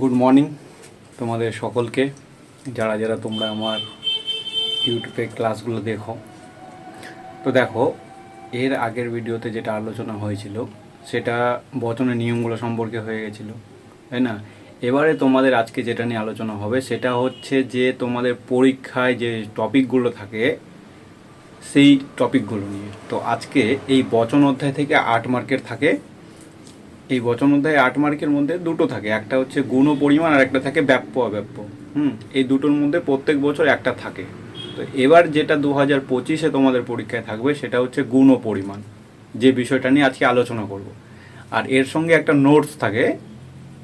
Good morning তোমাদের সকলকে। যারা যারা তোমরা আমার ইউটিউবে ক্লাসগুলো দেখো। তো দেখো, এর আগের ভিডিওতে যেটা আলোচনা হয়েছিল, সেটা বচনের নিয়মগুলো সম্পর্কে হয়ে গেছিল, তাই না? এবারে তোমাদের আজকে যেটা নিয়ে আলোচনা হবে, সেটা হচ্ছে যে তোমাদের পরীক্ষায় যে টপিকগুলো থাকে, সেই টপিকগুলো নিয়ে। তো আজকে এই বচন অধ্যায় থেকে আট মার্কের থাকে এই বচন অধ্যায় আট মার্কের মধ্যে দুটো থাকে। একটা হচ্ছে গুণ পরিমাণ আর একটা থাকে ব্যাপ্য অব্যাপ্য। হুম? এই দুটোর মধ্যে প্রত্যেক বছর একটা থাকে। তো এবার যেটা দু হাজার পঁচিশে তোমাদের পরীক্ষায় থাকবে সেটা হচ্ছে গুণ পরিমাণ। যে বিষয়টা নিয়ে আজকে আলোচনা করব। আর এর সঙ্গে একটা নোটস থাকে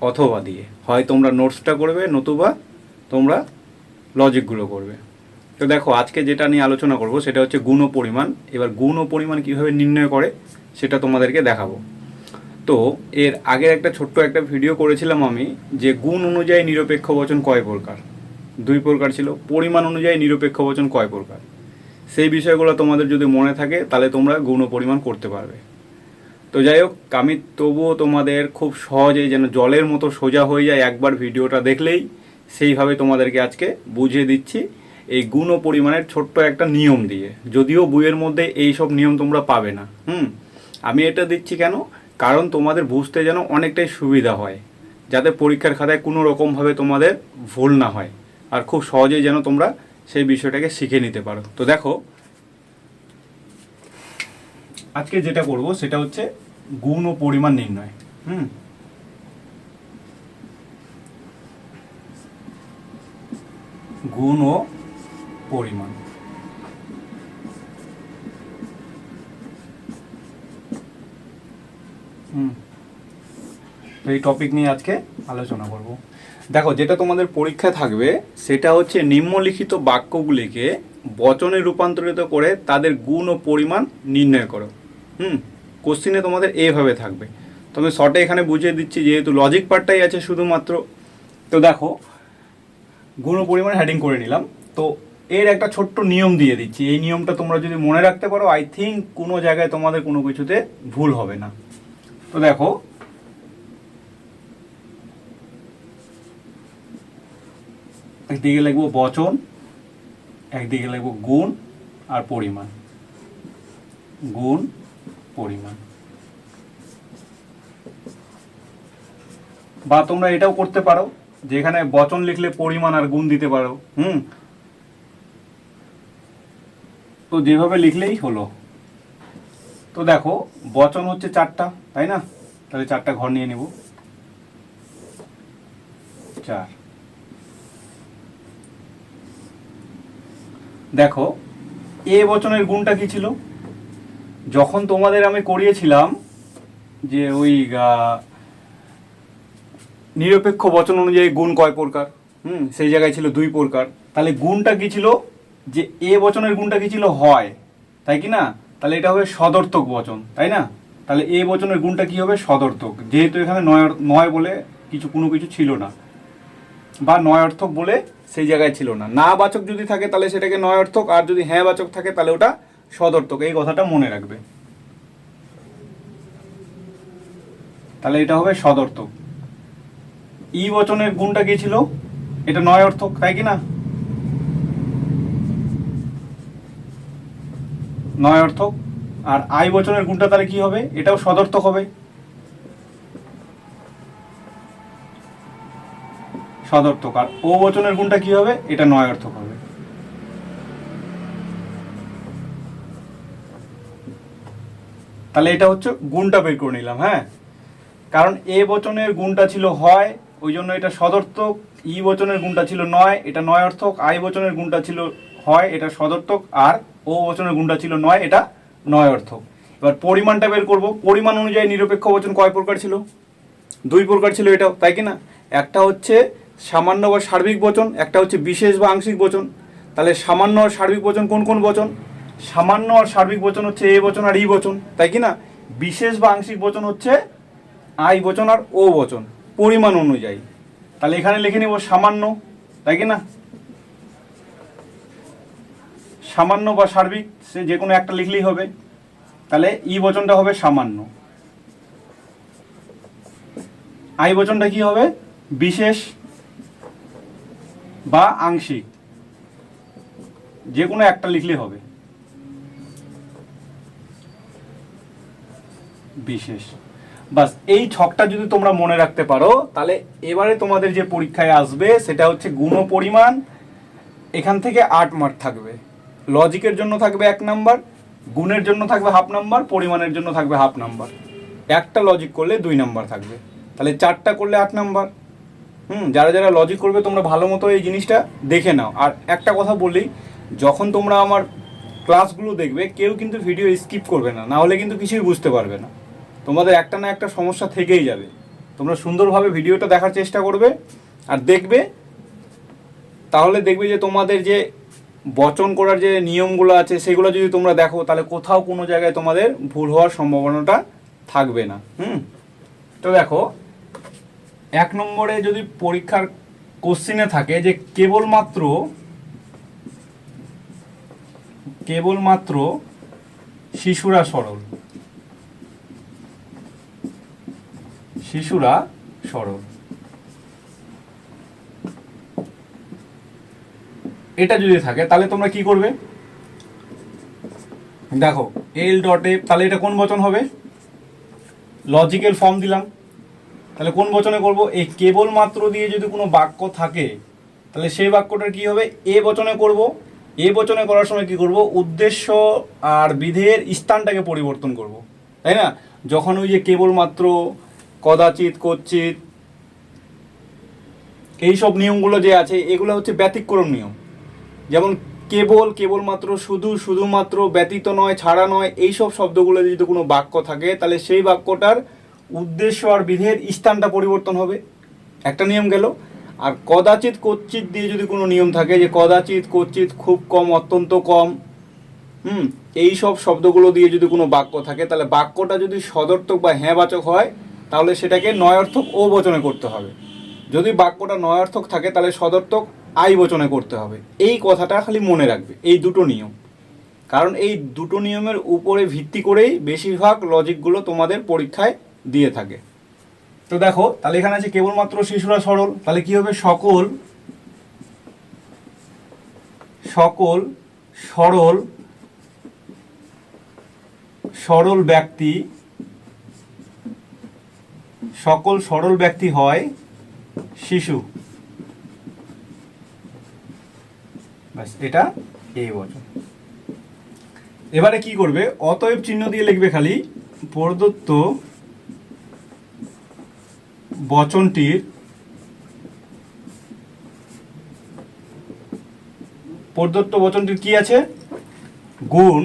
অথবা দিয়ে। হয় তোমরা নোটসটা করবে, নতুবা তোমরা লজিকগুলো করবে। তো দেখো, আজকে যেটা নিয়ে আলোচনা করব সেটা হচ্ছে গুণ পরিমাণ। এবার গুণ পরিমাণ কীভাবে নির্ণয় করে সেটা তোমাদেরকে দেখাবো। তো এর আগের একটা ছোট্ট একটা ভিডিও করেছিলাম আমি, যে গুণ অনুযায়ী নিরপেক্ষ বচন কয় প্রকার? দুই প্রকার ছিল। পরিমাণ অনুযায়ী নিরপেক্ষ বচন কয় প্রকার? সেই বিষয়গুলো তোমাদের যদি মনে থাকে, তাহলে তোমরা গুণ পরিমাণ করতে পারবে। তো যাই হোক, আমি তবুও তোমাদের খুব সহজেই যেন জলের মতো সোজা হয়ে যায় একবার ভিডিওটা দেখলেই, সেইভাবে তোমাদেরকে আজকে বুঝিয়ে দিচ্ছি এই গুণ ও পরিমাণের ছোট্ট একটা নিয়ম দিয়ে। যদিও বইয়ের মধ্যে এই সব নিয়ম তোমরা পাবে না। হুম? আমি এটা দিচ্ছি কেন? কারণ তোমাদের বুঝতে যেন অনেকটাই সুবিধা হয়, যাতে পরীক্ষার খাতায় কোনো রকমভাবে তোমাদের ভুল না হয়, আর খুব সহজেই যেন তোমরা সেই বিষয়টাকে শিখে নিতে পারো। তো দেখো, আজকে যেটা করব সেটা হচ্ছে গুণ ও পরিমাণ নির্ণয়, হুম? গুণ ও পরিমাণ হুম তো এই টপিক নিয়ে আজকে আলোচনা করব। দেখো, যেটা তোমাদের পরীক্ষায় থাকবে, সেটা হচ্ছে নিম্নলিখিত বাক্যগুলিকে বচনে রূপান্তরিত করে তাদের গুণ ও পরিমাণ নির্ণয় করো। হুম? কোশ্চিনে তোমাদের এইভাবে থাকবে। তবে শর্টে এখানে বুঝিয়ে দিচ্ছি, যেহেতু লজিক পার্টটাই আছে শুধুমাত্র। তো দেখো, গুণ ও পরিমাণ হ্যাডিং করে নিলাম। তো এর একটা ছোট্ট নিয়ম দিয়ে দিচ্ছি। এই নিয়মটা তোমরা যদি মনে রাখতে পারো আই থিঙ্ক কোনো জায়গায় তোমাদের কোনো কিছুতে ভুল হবে না। তো দেখো, একদিকে লিখব বচন, একদিকে লিখব গুণ আর পরিমাণ। গুণ, পরিমাণ। বা তোমরা এটাও করতে পারো, যেখানে বচন লিখলে পরিমাণ আর গুণ দিতে পারো, হুম? তো যেভাবে লিখলেই হলো। তো দেখো, বচন হচ্ছে চারটা, তাই না? তাহলে চারটা ঘর নিয়ে নেব। চার। দেখো, এ বচনের গুণটা কি ছিল? যখন তোমাদের আমি করিয়েছিলাম যে ওই নিরপেক্ষ বচন অনুযায়ী গুণ কয় প্রকার? হুম, সেই জায়গায় ছিল দুই প্রকার। তাহলে গুণটা কি ছিল? যে এ বচনের গুণটা কি ছিল? হয়। তাই কি না? তাহলে এটা হবে সদর্থক বচন, তাই না? তাহলে এ বচনের গুণটা কি হবে? সদর্থক। যেহেতু এখানে নয় নয় বলে কিছু, কোনো কিছু ছিল না। বা নয় অর্থক বলে সেই জায়গায় ছিল না। না বাচক যদি থাকে তাহলে সেটাকে নয় অর্থক, আর যদি হ্যাঁ বাচক থাকে তাহলে ওটা সদর্থক। এই কথাটা মনে রাখবে। তাহলে এটা হবে সদর্থক। ই বচনের গুণটা কি ছিল? এটা নয় অর্থক, তাই কি না? নয় অর্থক আর আই বচনের গুণটা তাহলে কি হবে? এটাও সদর্থক হবে। সদর্থক। আর ও বচনের গুণটা কি হবে? এটা নয় অর্থক হবে। তাহলে এটা হচ্ছে গুণটা বের করে নিলাম হ্যাঁ? কারণ এ বচনের গুণটা ছিল হয়, ওই জন্য এটা সদর্থক। ই বচনের গুণটা ছিল নয়, এটা নয় অর্থক। আই বচনের গুণটা ছিল হয়, এটা সদর্থক। আর ও বচনের গুণটা ছিল নয়, এটা নয় অর্থক এবার পরিমাণটা বের করব। পরিমাণ অনুযায়ী নিরপেক্ষ বচন কয় প্রকার ছিল? দুই প্রকার ছিল এটাও তাই কি না একটা হচ্ছে সামান্য বা সার্বিক বচন, একটা হচ্ছে বিশেষ বা আংশিক বচন। তাহলে সামান্য আর সার্বিক বচন কোন কোন বচন? সামান্য আর সার্বিক বচন হচ্ছে এ বচন আর ই বচন, তাই কি না বিশেষ বা আংশিক বচন হচ্ছে আই বচন আর ও বচন, পরিমাণ অনুযায়ী। তাহলে এখানে লিখে নিব সামান্য, তাই কি না সামান্য বা সার্বিক, সে যে কোনো একটা লিখলেই হবে। তাহলে ই বচনটা হবে সামান্য। আই বচনটা কি হবে? বিশেষ বা আংশিক। যে কোনো একটা লিখলে হবে। বিশেষ। বাস, এই ছকটা যদি তোমরা মনে রাখতে পারো, তাহলে এবারে তোমাদের যে পরীক্ষায় আসবে, সেটা হচ্ছে গুণ পরিমাণ। এখান থেকে আট মার্ক থাকবে। লজিকের জন্য থাকবে এক নাম্বার, গুণের জন্য থাকবে হাফ নাম্বার, পরিমাণের জন্য থাকবে হাফ নাম্বার। একটা লজিক করলে দুই নাম্বার থাকবে। তাহলে চারটা করলে আট নাম্বার। হুম, যারা যারা লজিক করবে, তোমরা ভালো মতো এই জিনিসটা দেখে নাও। আর একটা কথা বলি, যখন তোমরা আমার ক্লাসগুলো দেখবে, কেউ কিন্তু ভিডিও স্কিপ করবে না। না হলে কিন্তু কিছুই বুঝতে পারবে না। তোমাদের একটা না একটা সমস্যা থেকেই যাবে। তোমরা সুন্দরভাবে ভিডিওটা দেখার চেষ্টা করবে, আর দেখবে, তাহলে দেখবে যে তোমাদের যে বচন করার যে নিয়মগুলো আছে, সেগুলো যদি তোমরা দেখো, তাহলে কোথাও কোনো জায়গায় তোমাদের ভুল হওয়ার সম্ভাবনাটা থাকবে না। হুম? তো দেখো, এক নম্বরে যদি পরীক্ষার কোশ্চিনে থাকে যে কেবলমাত্র কেবলমাত্র শিশুরা সরল। শিশুরা সরল। এটা যদি থাকে, তাহলে তোমরা কি করবে? দেখো এল ডট এফ তাহলে এটা কোন বচন হবে? লজিক্যাল ফর্ম দিলাম। তাহলে কোন বচনে করব? এই কেবলমাত্র দিয়ে যদি কোনো বাক্য থাকে, তাহলে সেই বাক্যটার কি হবে? এ বচনে করব। এ বচনে করার সময় কি করব? উদ্দেশ্য আর বিধের স্থানটাকে পরিবর্তন করব। তাই না? যখন ওই যে কেবলমাত্র, কদাচিৎ কচ্ছিত এইসব নিয়মগুলো যে আছে, এগুলো হচ্ছে ব্যতিক্রম নিয়ম। যেমন কেবল, কেবলমাত্র শুধু, শুধুমাত্র ব্যতীত নয়, ছাড়া নয়, এইসব শব্দগুলো যদি কোনো বাক্য থাকে, তাহলে সেই বাক্যটার উদ্দেশ্য আর বিধের স্থানটা পরিবর্তন হবে। একটা নিয়ম গেল। আর কদাচিৎ কচ্ছিত দিয়ে যদি কোনো নিয়ম থাকে যে কদাচিৎ কচ্ছিত খুব কম, অত্যন্ত কম, হুম এই সব শব্দগুলো দিয়ে যদি কোনো বাক্য থাকে, তাহলে বাক্যটা যদি সদর্থক বা হ্যাঁবাচক হয়, তাহলে সেটাকে নয়ার্থক ও বচনে করতে হবে। যদি বাক্যটা নয়ার্থক থাকে, তাহলে সদর্থক আই বচনে করতে হবে। এই কথাটা খালি মনে রাখবে। এই দুটো নিয়ম। কারণ এই দুটো নিয়মের উপরে ভিত্তি করেই বেশিরভাগ লজিকগুলো তোমাদের পরীক্ষায় দিয়ে থাকে। তো দেখো, তাহলে এখানে আছে কেবলমাত্র শিশুরা সরল। তাহলে কি হবে? সকল সকল, সরল সরল ব্যক্তি, সকল সরল ব্যক্তি হয় শিশু। ব্যাস, এটা এই বচন এবারে কি করবে? অতএব চিহ্ন দিয়ে লিখবে খালি, প্রদত্ত বচনটির প্রদত্ত বচনটির কি আছে? গুণ।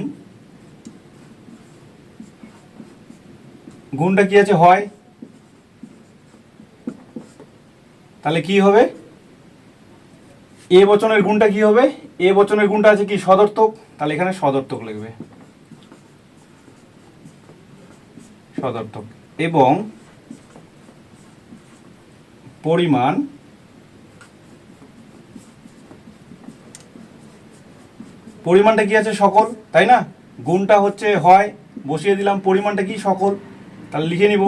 গুণটা কি আছে? হয়। তাহলে কি হবে? এ বচনের গুণটা কি হবে? এ বচনের গুণটা আছে কি? সদর্থক। তাহলে এখানে সদর্থক লিখবে। সদর্থক। এবং পরিমাণ পরিমাণটা কি আছে সকল? তাই না? গুণটা হচ্ছে হয়। বসিয়ে দিলাম পরিমাণটা কি? সকল। তাহলে লিখে নিব।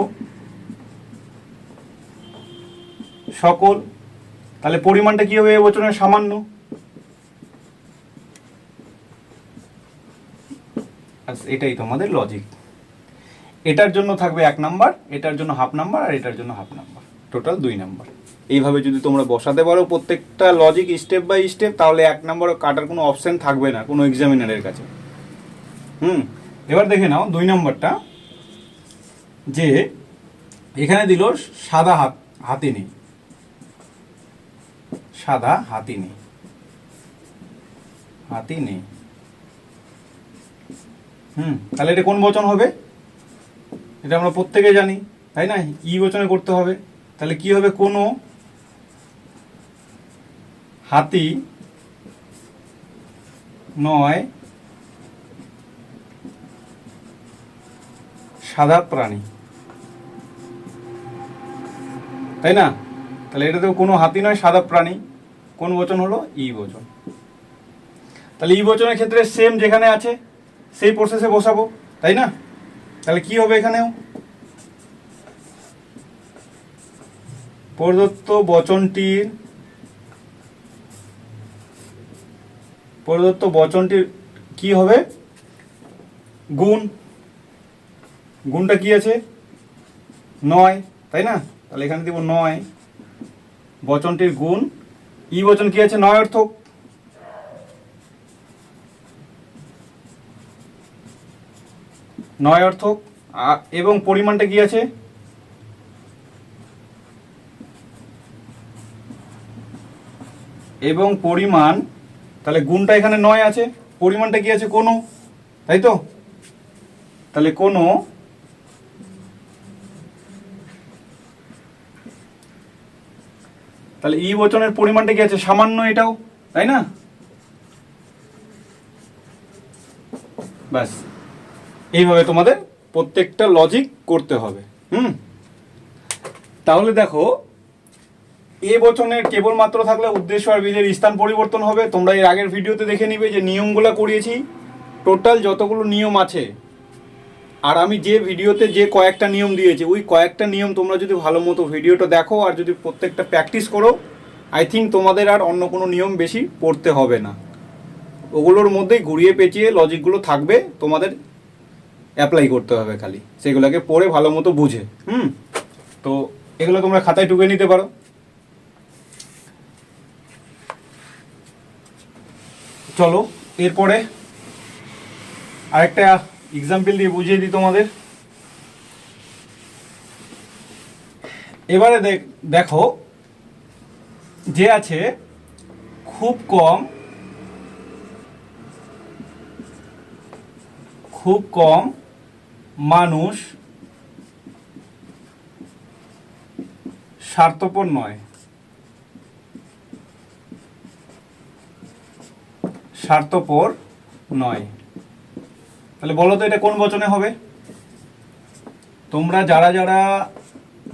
সকল তাহলে পরিমাণটা কি হবে এবছরের সামান্য? এটাই তোমাদের লজিক এটার জন্য থাকবে এক নাম্বার এটার জন্য হাফ নাম্বার আর এটার জন্য হাফ নাম্বার টোটাল দুই নাম্বার এইভাবে যদি তোমরা বসাতে পারো প্রত্যেকটা লজিক স্টেপ বাই স্টেপ তাহলে এক নাম্বার কাটার কোনো অপশান থাকবে না, কোনো এক্সামিনারের কাছে। হুম? এবার দেখে নাও দুই নাম্বারটা যে এখানে দিল সাদা হাত হাতি নেই সাদা হাতি নেই। হাতি নেই। হুম, তাহলে এটা কোন বচন হবে? এটা আমরা প্রত্যেকে জানি, তাই না? ই বচনে করতে হবে। তাহলে কি হবে? কোনো হাতি নয় সাদা প্রাণী। তাই না? তাহলে এটা তো কোনো হাতি নয়, সাদা প্রাণী। কোন বচন হলো? ই বচন। তাহলে ই বচনের ক্ষেত্রে সেম যেখানে আছে, সেই প্রসেসে বসাবো, তাই না? তাহলে কি হবে এখানেও? প্রদত্ত বচনটির প্রদত্ত বচনটির কি হবে? গুণ। গুণটা কি আছে? নয়, তাই না? তাহলে এখানে দিব নয়। বচনটির গুণ ই বচন কি আছে? নয় অর্থক। নয় অর্থক। এবং পরিমাণটা কি আছে? এবং পরিমাণ, তাহলে গুণটা এখানে নয় আছে। পরিমাণটা কি আছে? কোনো। তাই তো? তাহলে কোনো তাহলে ই বচনের পরিমাণটা কি আছে? সামান্য এটাও, তাই না? ব্যাস। এইভাবে তোমাদের প্রত্যেকটা লজিক করতে হবে, হুম? তাহলে দেখো, এ বচনের কেবলমাত্র থাকলে উদ্দেশ্য আর বীজের স্থান পরিবর্তন হবে। তোমরা এর আগের ভিডিওতে দেখে নিবে যে নিয়মগুলো করিয়েছি। টোটাল যতগুলো নিয়ম আছে আর আমি যে ভিডিওতে যে কয়েকটা নিয়ম দিয়েছি, ওই কয়েকটা নিয়ম তোমরা যদি ভালো মতো ভিডিওটা দেখো আর যদি প্রত্যেকটা প্র্যাকটিস করো আই থিঙ্ক তোমাদের আর অন্য কোনো নিয়ম বেশি পড়তে হবে না। ওগুলোর মধ্যেই ঘুরিয়ে পেঁচিয়ে লজিকগুলো থাকবে, তোমাদের অ্যাপ্লাই করতে হবে খালি। সেগুলোকে পড়ে ভালো মতো বুঝে, হুম? তো এগুলো তোমরা খাতায় টুকে নিতে পারো। চলো, এরপরে আরেকটা এক্সাম্পল দিয়ে বুঝিয়ে দিই তোমাদের। এবারে দেখ- যে আছে খুব কম খুব কম মানুষ স্বার্থপর নয়। স্বার্থপর নয়। তাহলে বলো তো এটা কোন বচনে হবে? তোমরা যারা যারা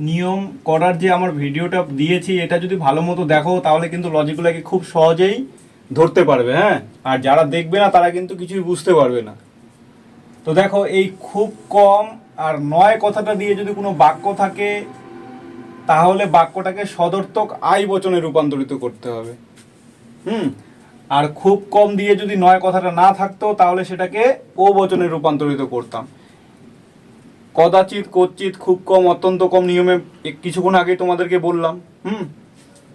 নিয়ম করার যে আমার ভিডিওটা দিয়েছি, এটা যদি ভালো মতো দেখো, তাহলে কিন্তু লজিকগুলোকে খুব সহজেই ধরতে পারবে হ্যাঁ? আর যারা দেখবে না, তারা কিন্তু কিছুই বুঝতে পারবে না। তো দেখো, এই খুব কম আর নয় কথাটা দিয়ে যদি কোনো বাক্য থাকে, তাহলে বাক্যটাকে সদর্থক আই বচনে রূপান্তরিত করতে হবে। হুম? আর খুব কম দিয়ে যদি নয় কথাটা না থাকতো, তাহলে সেটাকে ও বচনে রূপান্তরিত করতাম। কদাচিৎ কচ্চিত খুব কম, অত্যন্ত কম নিয়মে কিছুক্ষণ আগে তোমাদেরকে বললাম, হুম?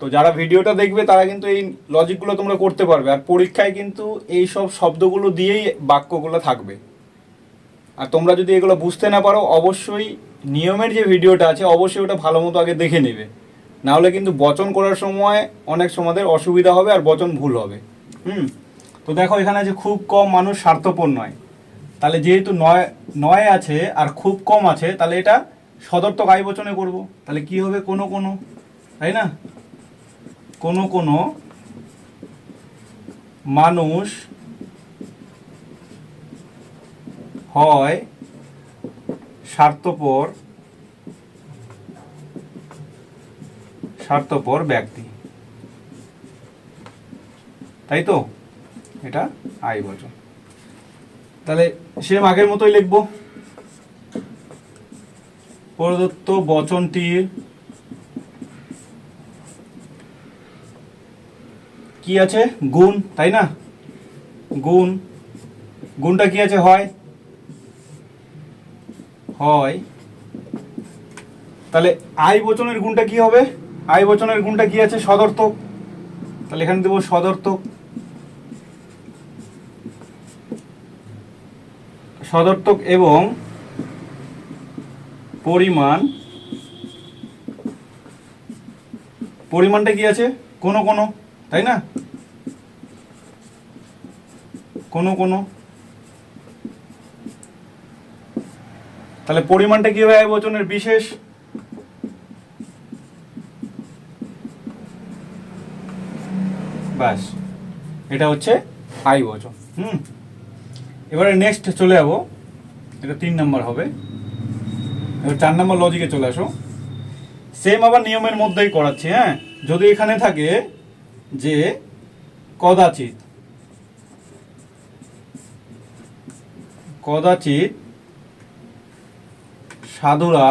তো যারা ভিডিওটা দেখবে, তারা কিন্তু এই লজিকগুলো তোমরা করতে পারবে। আর পরীক্ষায় কিন্তু এই সব শব্দগুলো দিয়েই বাক্যগুলো থাকবে। আর তোমরা যদি এগুলো বুঝতে না পারো, অবশ্যই নিয়মের যে ভিডিওটা আছে, অবশ্যই ওটা ভালো মতো আগে দেখে নেবে। না হলে কিন্তু বচন করার সময় অনেক সমাদের অসুবিধা হবে আর বচন ভুল হবে। হুম। তো দেখো, এখানে আছে খুব কম মানুষ স্বার্থপর নয়। তাহলে যেহেতু নয় নয় আছে আর খুব কম আছে, তাহলে এটা সদর্থক আয় বচনে করব। তাহলে কি হবে কোনো কোনো? তাই না? কোনো কোনো মানুষ হয় স্বার্থপর স্বার্থপর ব্যক্তি। তাই তো? এটা আই বচন। তাহলে সেম আগের মতোই লিখব। প্রদত্ত বচনটির কি আছে? গুণ, তাই না? গুণ। গুণটা কি আছে? হয়। হয়। তাহলে আই বচনের গুণটা কি হবে? আই বচনের গুণটা কি আছে? সদর্থক। তাহলে এখানে দেবো সদর্থক। সদর্থক এবং পরিমাণ, পরিমাণটা কি আছে? কোনো কোনো, তাই না? কোনো কোনো। তাহলে পরিমাণটা কি হবে বচনের বিশেষ? ব্যাস, এটা হচ্ছে আই বচন হুম? এবারে নেক্সট চলে যাব। এটা তিন নম্বর হবে। এবার চার নম্বর লজিকে চলে আসো। সেম আবার নিয়মের মধ্যেই করাচ্ছি হ্যাঁ? যদি এখানে থাকে যে কদাচিৎ কদাচিৎ সাধুরা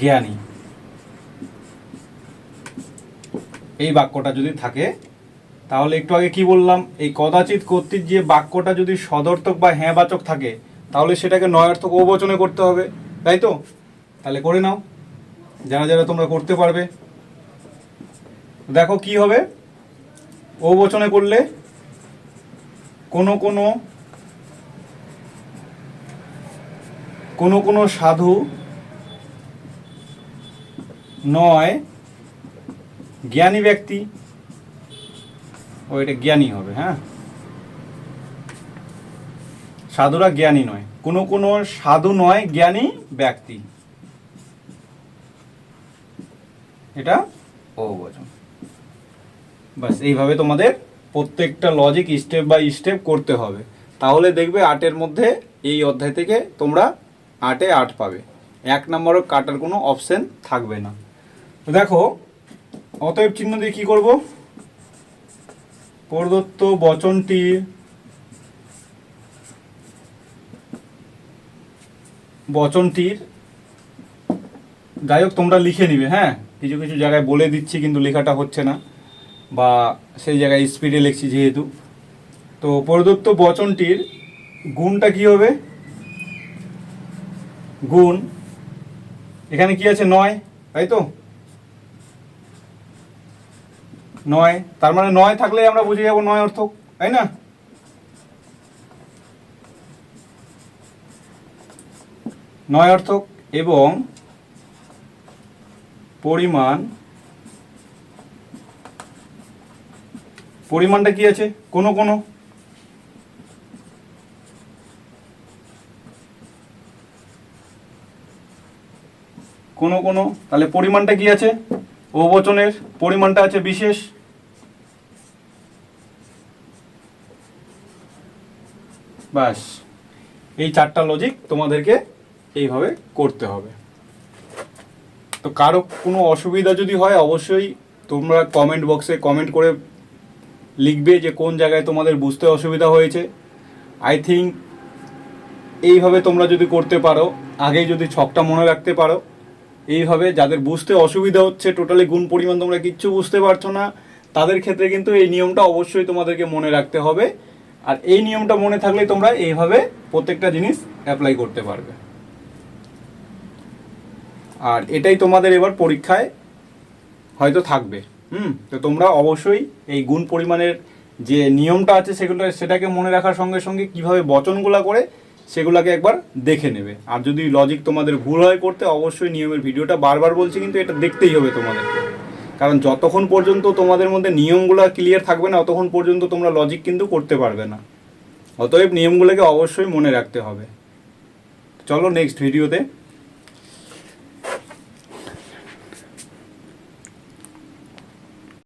জ্ঞানী। এই বাক্যটা যদি থাকে তাহলে একটু আগে কি বললাম? এই কদাচিৎ কর্তৃক যে বাক্যটা যদি সদর্থক বা হ্যাঁবাচক থাকে, তাহলে সেটাকে নয়ার্থক অবচনে করতে হবে, তাই তো? তাহলে করে নাও। যারা যারা তোমরা করতে পারবে। দেখো কি হবে? অবচনে করলে কোনো কোনো কোনো কোনো সাধু নয় জ্ঞানী ব্যক্তি ও এটা জ্ঞানী হবে হ্যাঁ? সাধুরা জ্ঞানী নয়। কোনো কোনো সাধু নয়, জ্ঞানী ব্যক্তি। এটা ও বচন বাস এইভাবে তোমাদের প্রত্যেকটা লজিক স্টেপ বাই স্টেপ করতে হবে। তাহলে দেখবে আটের মধ্যে এই অধ্যায় থেকে তোমরা আটে আট পাবে। এক নম্বরও কাটার কোনো অপশন থাকবে না। দেখো, অতএব চিহ্ন দিয়ে কি করব? প্রদত্ত বচনটি বচনটির যাই হোক তোমরা লিখে নিবে হ্যাঁ? কিছু কিছু জায়গায় বলে দিচ্ছি কিন্তু লেখাটা হচ্ছে না, বা সেই জায়গায় স্পিডে লিখছি যেহেতু। তো প্রদত্ত বচনটির গুণটা কি হবে? গুণ, এখানে কি আছে? নয়, তাই তো? নয়, তার মানে নয় থাকলে আমরা বুঝে যাব নয় অর্থক তাই না? নয় অর্থক এবং পরিমাণ, পরিমাণটা কি আছে? কোনো কোনো। কোনো কোনো, তাহলে পরিমাণটা কি আছে? ও বচনের পরিমাণটা আছে বিশেষ। বাস এই চারটা লজিক তোমাদেরকে এইভাবে করতে হবে। তো কারও কোনো অসুবিধা যদি হয়, অবশ্যই তোমরা কমেন্ট বক্সে কমেন্ট করে লিখবে যে কোন জায়গায় তোমাদের বুঝতে অসুবিধা হয়েছে। আই থিঙ্ক এইভাবে তোমরা যদি করতে পারো, আগেই যদি ছকটা মনে রাখতে পারো, এইভাবে যাদের বুঝতে অসুবিধা হচ্ছে টোটালি গুণ পরিমাণ তোমরা কিচ্ছু বুঝতে পারছ না, তাদের ক্ষেত্রে কিন্তু এই নিয়মটা অবশ্যই তোমাদেরকে মনে রাখতে হবে। আর এই নিয়মটা মনে থাকলে তোমরা এইভাবে প্রত্যেকটা জিনিস অ্যাপ্লাই করতে পারবে। আর এটাই তোমাদের এবার পরীক্ষায় হয়তো থাকবে। হুম? তো তোমরা অবশ্যই এই গুণ পরিমাণের যে নিয়মটা আছে সেগুলো, সেটাকে মনে রাখার সঙ্গে সঙ্গে কীভাবে বচনগুলা করে সেগুলোকে একবার দেখে নেবে। আর যদি লজিক তোমাদের ভুল হয় করতে, অবশ্যই নিয়মের ভিডিওটা বারবার বলছি, কিন্তু এটা দেখতেই হবে তোমাদেরকে। কারণ যতক্ষণ পর্যন্ত তোমাদের মধ্যে নিয়মগুলো ক্লিয়ার থাকবে না ততক্ষণ পর্যন্ত তোমরা লজিক কিন্তু করতে পারবে না। অতএব নিয়মগুলোকে অবশ্যই মনে রাখতে হবে। চলো নেক্সট ভিডিওতে